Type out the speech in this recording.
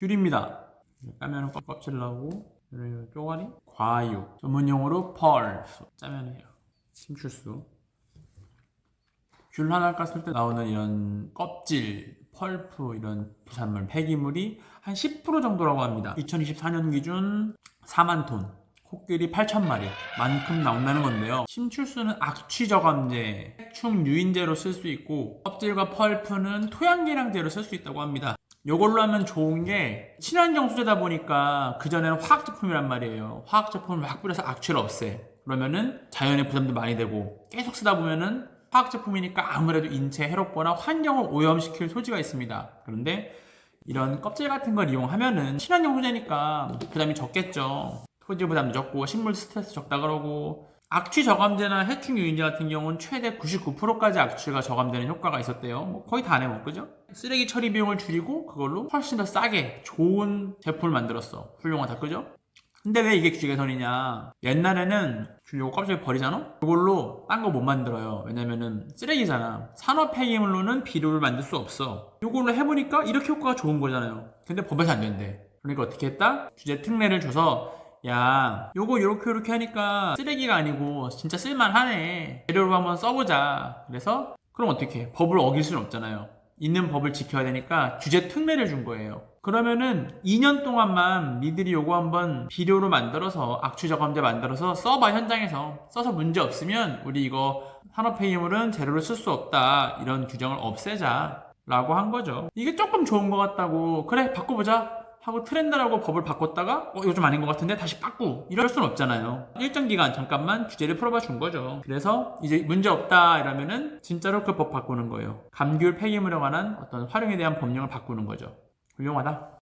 귤입니다. 까면 껍질 나오고 그리고 쪼가리, 과육, 전문 용어로 펄 짜면이에요. 침출수. 귤 하나 깠을 때 나오는 이런 껍질, 펄프 이런 부산물, 폐기물이 한 10% 정도라고 합니다. 2024년 기준 4만 톤. 코끼리 8천 마리 만큼 나온다는 건데요. 침출수는 악취저감제, 해충 유인제로 쓸 수 있고 껍질과 펄프는 토양계량제로 쓸 수 있다고 합니다. 요걸로 하면 좋은 게 친환경 소재다 보니까 그전에는 화학 제품이란 말이에요. 화학 제품을 막 뿌려서 악취를 없애. 그러면은 자연의 부담도 많이 되고 계속 쓰다 보면은 화학 제품이니까 아무래도 인체에 해롭거나 환경을 오염시킬 소지가 있습니다. 그런데 이런 껍질 같은 걸 이용하면은 친환경 소재니까 부담이 적겠죠. 토지 부담도 적고 식물 스트레스 적다 그러고 악취 저감제나 해충 유인제 같은 경우는 최대 99%까지 악취가 저감되는 효과가 있었대요. 뭐 거의 다 내면 그죠? 쓰레기 처리 비용을 줄이고 그걸로 훨씬 더 싸게 좋은 제품을 만들었어. 훌륭하다 그죠? 근데 왜 이게 규제개선이냐? 옛날에는 요거 껍질 버리잖아? 이걸로 딴 거 못 만들어요. 왜냐면은 쓰레기잖아. 산업 폐기물로는 비료를 만들 수 없어. 이걸로 해보니까 이렇게 효과가 좋은 거잖아요. 근데 법에서 안 된대. 그러니까 어떻게 했다? 규제 특례를 줘서 야, 요거 요렇게 요렇게 하니까 쓰레기가 아니고 진짜 쓸만하네. 재료로 한번 써보자. 그래서 그럼 어떻게 해? 법을 어길 수는 없잖아요. 있는 법을 지켜야 되니까 규제 특례를 준 거예요. 그러면은 2년 동안만 니들이 요거 한번 비료로 만들어서 악취 저감제 만들어서 써봐 현장에서 써서 문제 없으면 우리 이거 산업 폐기물은 재료로 쓸 수 없다 이런 규정을 없애자 라고 한 거죠 이게 조금 좋은 것 같다고 그래 바꿔보자 하고 트렌드라고 법을 바꿨다가 어좀 아닌 것 같은데 다시 바꾸. 이럴 순 없잖아요. 일정 기간 잠깐만 규제를 풀어봐 준 거죠. 그래서 이제 문제 없다 이러면은 진짜로 그 법 바꾸는 거예요. 감귤 폐기물에 관한 어떤 활용에 대한 법령을 바꾸는 거죠. 훌륭하다